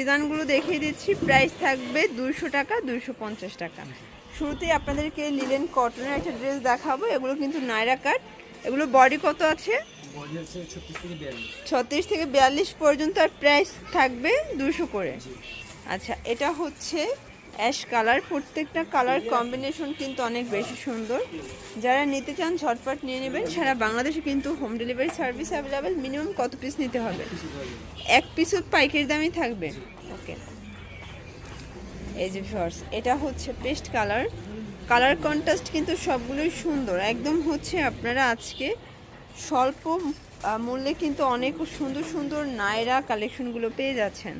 ডিজাইনগুলো দেখিয়ে দিচ্ছি। প্রাইস থাকবে দুশো টাকা দুশো পঞ্চাশ টাকা। শুরুতেই আপনাদেরকে লিলেন কটনের একটা ড্রেস দেখাবো। এগুলো কিন্তু নাইরা কাট এগুলো বডি কত আছে? ছত্রিশ থেকে বিয়াল্লিশ পর্যন্ত আর প্রাইস থাকবে দুশো করে। আচ্ছা এটা হচ্ছে অ্যাশ কালার। প্রত্যেকটা কালার কম্বিনেশন কিন্তু অনেক বেশি সুন্দর। যারা নিতে চান, ঝটপট নিয়ে নেবেন। সারা বাংলাদেশে কিন্তু home delivery service available minimum কত পিস নিতে হবে? এক পিসও পাইকারি দামই থাকবে। ওকে এই যে এটা হচ্ছে পেস্ট কালার কালার কন্ট্রাস্ট কিন্তু সবগুলোই সুন্দর। একদম হচ্ছে আপনারা আজকে স্বল্প মূল্যে কিন্তু অনেক সুন্দর সুন্দর নায়রা কালেকশনগুলো পেয়ে যাচ্ছেন।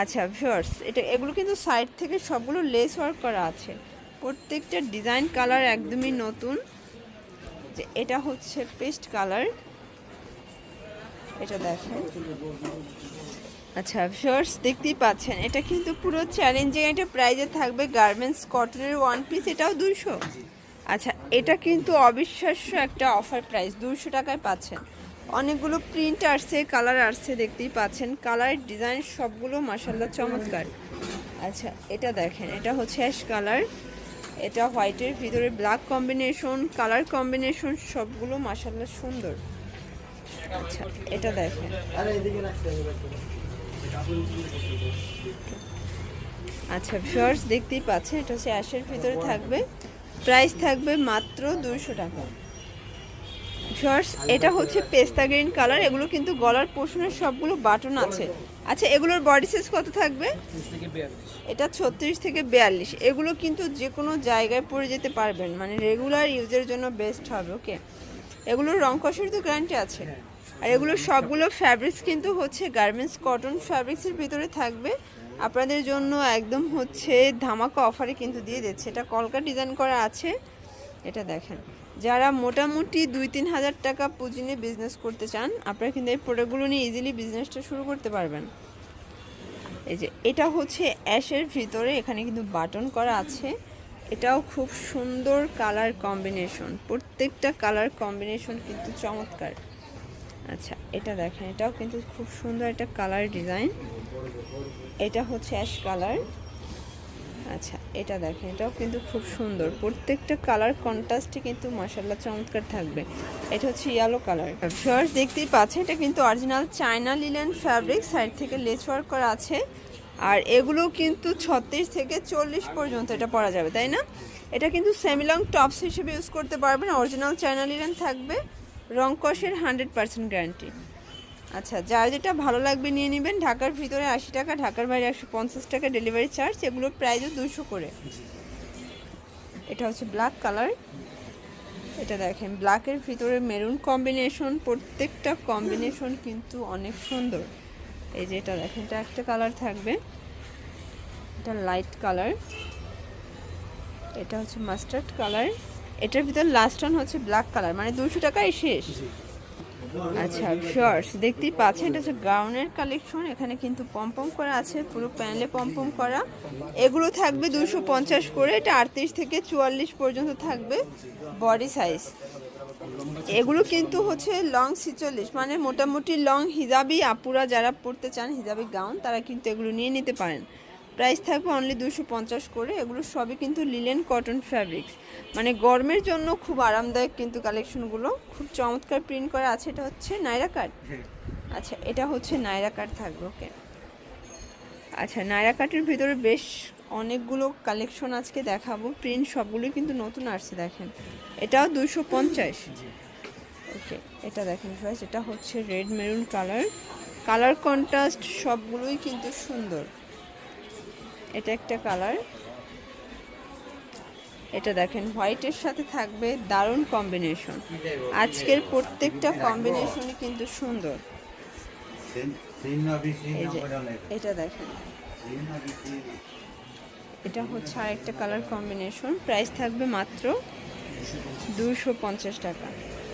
আচ্ছা ভিউয়ার্স এটা, এগুলো কিন্তু সাইড থেকে সবগুলো লেস ওয়ার্ক করা আছে। প্রত্যেকটা ডিজাইন কালার একদমই নতুন। যে এটা হচ্ছে পেস্ট কালার এটা দেখেন। আচ্ছা ভিউয়ার্স দেখতেই পাচ্ছেন, এটা কিন্তু পুরো চ্যালেঞ্জিং একটা প্রাইজে থাকবে। গার্মেন্টস কটনের ওয়ান পিস এটাও দুইশো। আচ্ছা এটা কিন্তু অবিশ্বাস্য একটা অফার প্রাইস দুশো টাকায় পাচ্ছেন। অনেকগুলো প্রিন্ট আসছে কালার আসছে, দেখতেই পাচ্ছেন। কালার ডিজাইন সবগুলো মাসাল্লাহ চমৎকার। আচ্ছা এটা দেখেন, এটা হচ্ছে অ্যাশ কালার এটা হোয়াইটের ভিতরে ব্ল্যাক কম্বিনেশন কালার কম্বিনেশন সবগুলো মাসাল্লাহ সুন্দর। আচ্ছা এটা দেখেন। আচ্ছা শর্টস দেখতেই পাচ্ছেন, এটা হচ্ছে অ্যাশের ভিতরে থাকবে। প্রাইস থাকবে মাত্র দুশো টাকা। শর্টস এটা হচ্ছে পেস্তা গ্রিন কালার। এগুলো কিন্তু গলার পোষণের সবগুলো বাটন আছে। আচ্ছা এগুলোর বডি সাইজ কত থাকবে? এটা ছত্রিশ থেকে বিয়াল্লিশ। এগুলো কিন্তু যে কোনো জায়গায় পরে যেতে পারবেন। মানে রেগুলার ইউজের জন্য বেস্ট হবে ওকে এগুলোর রং কষের তো গ্যারান্টি আছে। আর এগুলো সবগুলো ফ্যাব্রিক্স কিন্তু হচ্ছে গার্মেন্টস কটন ফ্যাব্রিক্সের ভিতরে থাকবে। আপনাদের জন্য একদম হচ্ছে ধামাকা অফারে কিন্তু দিয়ে দিচ্ছে। এটা কলকা ডিজাইন করা আছে। এটা দেখেন। যারা মোটামুটি দুই তিন হাজার টাকা পুঁজি নিয়ে বিজনেস করতে চান, আপনারা কিন্তু এই প্রোডাক্টগুলো নিয়ে ইজিলি বিজনেসটা শুরু করতে পারবেন। এই যে, এটা হচ্ছে অ্যাশের ভিতরে এখানে কিন্তু বাটন করা আছে। এটাও খুব সুন্দর কালার কম্বিনেশন প্রত্যেকটা কালার কম্বিনেশন কিন্তু চমৎকার। আচ্ছা এটা দেখেন, এটাও কিন্তু খুব সুন্দর একটা কালার ডিজাইন এটা হচ্ছে অ্যাশ কালার আচ্ছা এটা দেখেন, এটাও কিন্তু খুব সুন্দর। প্রত্যেকটা কালার কন্ট্রাস্টে কিন্তু মাসাল্লাহ চমৎকার থাকবে। এটা হচ্ছে ইয়েলো কালার ফার্স্ট দেখতেই পাচ্ছেন, এটা কিন্তু original China linen fabric side থেকে লেস ওয়ার্ক করা আছে। আর এগুলো কিন্তু ছত্রিশ থেকে চল্লিশ পর্যন্ত এটা পরা যাবে, তাই না? এটা কিন্তু সেমিলং টপস হিসেবে ইউজ করতে পারবেন। অরিজিনাল চায়না লিলেন থাকবে। রং কষের হান্ড্রেড পার্সেন্ট গ্যারান্টি আচ্ছা যার যেটা ভালো লাগবে নিয়ে নেবেন, ঢাকার ভিতরে আশি টাকা, ঢাকার বাইরে একশো পঞ্চাশ টাকা ডেলিভারি চার্জ এগুলোর প্রাইসও দুশো করে। এটা হচ্ছে ব্ল্যাক কালার এটা দেখেন ব্ল্যাকের ভিতরে মেরুন কম্বিনেশন প্রত্যেকটা কম্বিনেশন কিন্তু অনেক সুন্দর। এই যে এটা দেখেন, এটা একটা কালার থাকবে। এটা লাইট কালার এটা হচ্ছে মাস্টার্ড কালার এটার ভিতর লাস্ট অন হচ্ছে ব্ল্যাক কালার মানে দুশো টাকাই শেষ। আচ্ছা শর্টস দেখতেই পাচ্ছেন, এটা হচ্ছে গাউনের কালেকশন এখানে কিন্তু পম্পম করা আছে, পুরো প্যানেলে পম্পম করা। এগুলো থাকবে দুশো পঞ্চাশ করে, এটা আটত্রিশ থেকে চুয়াল্লিশ পর্যন্ত থাকবে বডি সাইজ এগুলো কিন্তু হচ্ছে লং ছিচল্লিশ মানে মোটামুটি লং হিজাবি আপুরা যারা পড়তে চান হিজাবি গাউন তারা কিন্তু এগুলো নিয়ে নিতে পারেন। প্রাইস থাকবে অনলি দুশো পঞ্চাশ করে। এগুলো সবই কিন্তু লিলেন কটন ফ্যাব্রিক্স মানে গরমের জন্য খুব আরামদায়ক কিন্তু কালেকশনগুলো খুব চমৎকার প্রিন্ট করা আছে। এটা হচ্ছে নাইরা কাট আচ্ছা এটা হচ্ছে নাইরা কাট থাকবে ওকে আচ্ছা নাইরা কাটের ভিতরে বেশ অনেকগুলো কালেকশন আজকে দেখাবো। প্রিন্ট সবগুলোই কিন্তু নতুন আসছে দেখেন। এটাও দুশো পঞ্চাশ। ওকে এটা দেখেন ফ্রেন্ডস এটা হচ্ছে red maroon colour colour contrast সবগুলোই কিন্তু সুন্দর। এটা একটা কালার। এটা দেখেন হোয়াইটের সাথে থাকবে দারুণ কম্বিনেশন। আজকের প্রত্যেকটা কম্বিনেশনই কিন্তু সুন্দর। এটা দেখেন। এটা হচ্ছে আরেকটা কালার কম্বিনেশন। প্রাইস থাকবে মাত্র দুশো পঞ্চাশ টাকা।